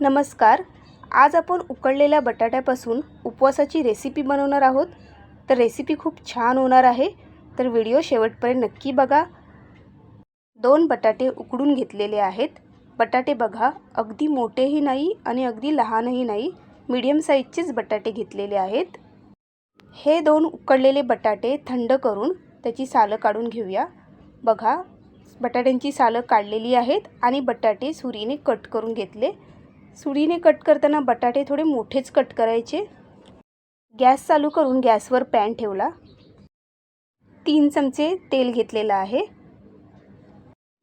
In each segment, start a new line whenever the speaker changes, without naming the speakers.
नमस्कार. आज आपण उकळलेल्या बटाट्यापासून उपवासाची रेसिपी बनवणार आहोत. तर रेसिपी खूप छान होणार आहे. तर व्हिडिओ शेवटपर्यंत नक्की बघा. दोन बटाटे उकडून घेतलेले आहेत. बटाटे बघा अगदी मोठेही नाही आणि अगदी लहानही नाही. मीडियम साईजचेच बटाटे घेतलेले आहेत. हे दोन उकडलेले बटाटे थंड करून त्याची सालं काढून घेऊया. बघा बटाट्यांची सालं काढलेली आहेत आणि बटाटे सुरीने कट करून घेतले. सुरीने कट करताना बटाटे थोडे मोठेच कट करायचे. गॅस चालू करून गॅसवर पॅन ठेवला. तीन चमचे तेल घेतलेलं आहे.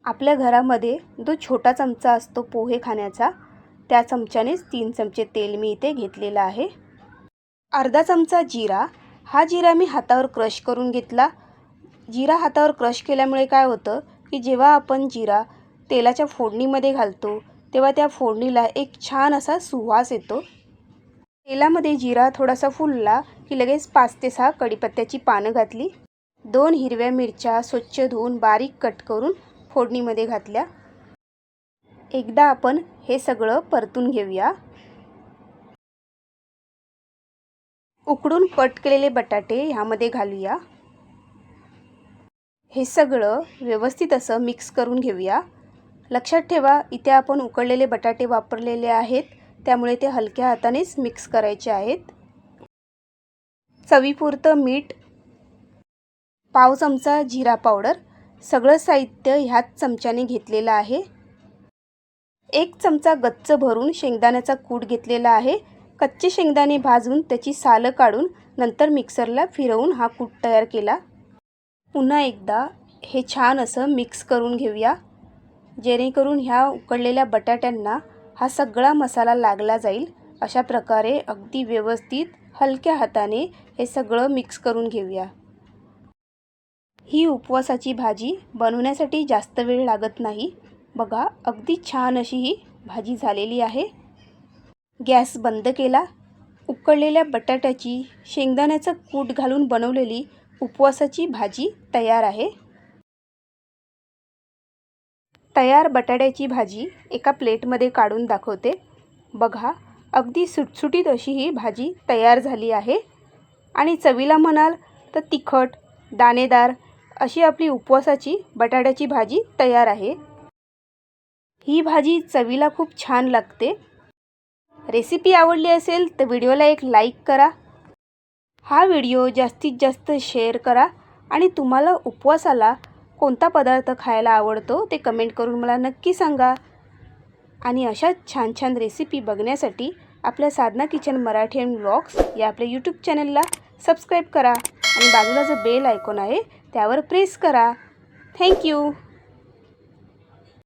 आपल्या घरामध्ये जो छोटा चमचा असतो पोहे खाण्याचा त्या चमच्यानेच तीन चमचे तेल मी इथे घेतलेलं आहे. अर्धा चमचा जिरा. हा जिरा मी हातावर क्रश करून घेतला. जिरा हातावर क्रश केल्यामुळे काय होतं की जेव्हा आपण जिरा तेलाच्या फोडणीमध्ये घालतो तेव्हा त्या फोडणीला एक छान असा सुवास येतो. तेलामध्ये जिरा थोडासा फुलला की लगेच पाच ते सहा कढीपत्त्याची पानं घातली. दोन हिरव्या मिरच्या स्वच्छ धुवून बारीक कट करून फोडणीमध्ये घातल्या. एकदा आपण हे सगळं परतून घेऊया. उकडून कट केलेले बटाटे ह्यामध्ये घालूया. हे सगळं व्यवस्थित असं मिक्स करून घेऊया. लक्षात ठेवा इथे आपण उकडलेले बटाटे वापरलेले आहेत. त्यामुळे ते हलक्या हातानेच मिक्स करायचे आहेत. चवीपुरतं मीठ पाव चमचा जिरा पावडर सगळं साहित्य ह्याच चमच्याने घेतलेलं आहे. एक चमचा गच्च भरून शेंगदाण्याचा कूट घेतलेला आहे. कच्चे शेंगदाणे भाजून त्याची सालं काढून नंतर मिक्सरला फिरवून हा कूट तयार केला. पुन्हा एकदा हे छान असं मिक्स करून घेऊया. जेणेकरून ह्या उकडलेल्या बटाट्यांना हा सगळा मसाला लागला जाईल. अशा प्रकारे अगदी व्यवस्थित हलक्या हाताने हे सगळं मिक्स करून घेऊया. ही उपवासाची भाजी बनवण्यासाठी जास्त वेळ लागत नाही. बघा अगदी छान अशी ही भाजी झालेली आहे. गॅस बंद केला. उकळलेल्या बटाट्याची शेंगदाण्याचं कूट घालून बनवलेली उपवासाची भाजी तयार आहे. तयार बटाट्याची भाजी एका प्लेटमध्ये काढून दाखवते. बघा अगदी सुटसुटीत अशी ही भाजी तयार झाली आहे. आणि चवीला म्हणाल तर तिखट दाणेदार अशी आपली उपवासाची बटाट्याची भाजी तयार आहे. ही भाजी चवीला खूप छान लागते. रेसिपी आवडली असेल तर व्हिडिओला एक लाईक करा. हा व्हिडिओ जास्तीत जास्त शेअर करा आणि तुम्हाला उपवासाला कोणता पदार्थ खायला आवडतो ते कमेंट करून मला नक्की सांगा. आणि अशा छान छान रेसिपी बघण्यासाठी आपल्या Sadhana kitchen Marathi and blogs या आपल्या यूट्यूब चॅनलला सबस्क्राईब करा. आणि बाजूला जो बेल आयकॉन आहे त्यावर प्रेस करा. थँक्यू